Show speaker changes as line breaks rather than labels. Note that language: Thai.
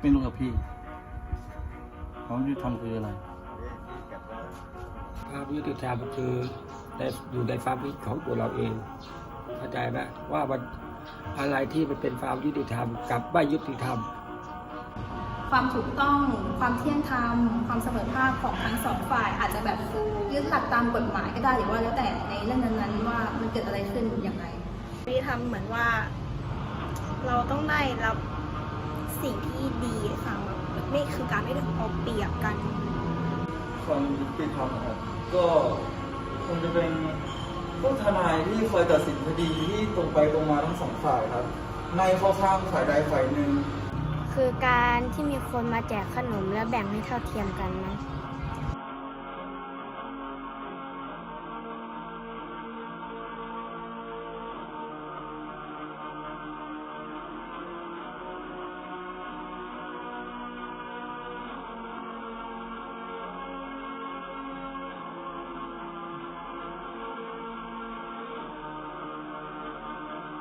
ไม่รู้กับพี่ความยุติธรรมคืออะไร
ความยุติธรรมคือได้อยู่ในความคิดของตัวเราเองเข้าใจไหมว่ามันอะไรที่มันเป็นความยุติธรรมกับไม่ยุติธรรม
ความถูกต้องความเที่ยงธรรม ความเสมอภาคของทั้งสองฝ่าย อาจจะแบบยึดหลักตามกฎหมายก็ได้หรือว่าแล้วแต่ในเรื่องนั้นๆว่ามันเกิดอะไรขึ้นอย่างไร
ยุติธรรมเหมือนว่า เราต้องได้รับสิ่งที่ดีค่ะแบบไม่คือการไม่ได้เอาเปรียบกัน
ความยุติธรรมครับก็คงจะเป็นพวกทนายที่คอยตัดสินคดีที่ตรงไปตรงมาทั้งสองฝ่ายครับไม่เข้าข้างฝ่ายใดฝ่ายหนึ่ง
คือการที่มีคนมาแจกขนมและแบ่งให้เท่าเทียมกันนะ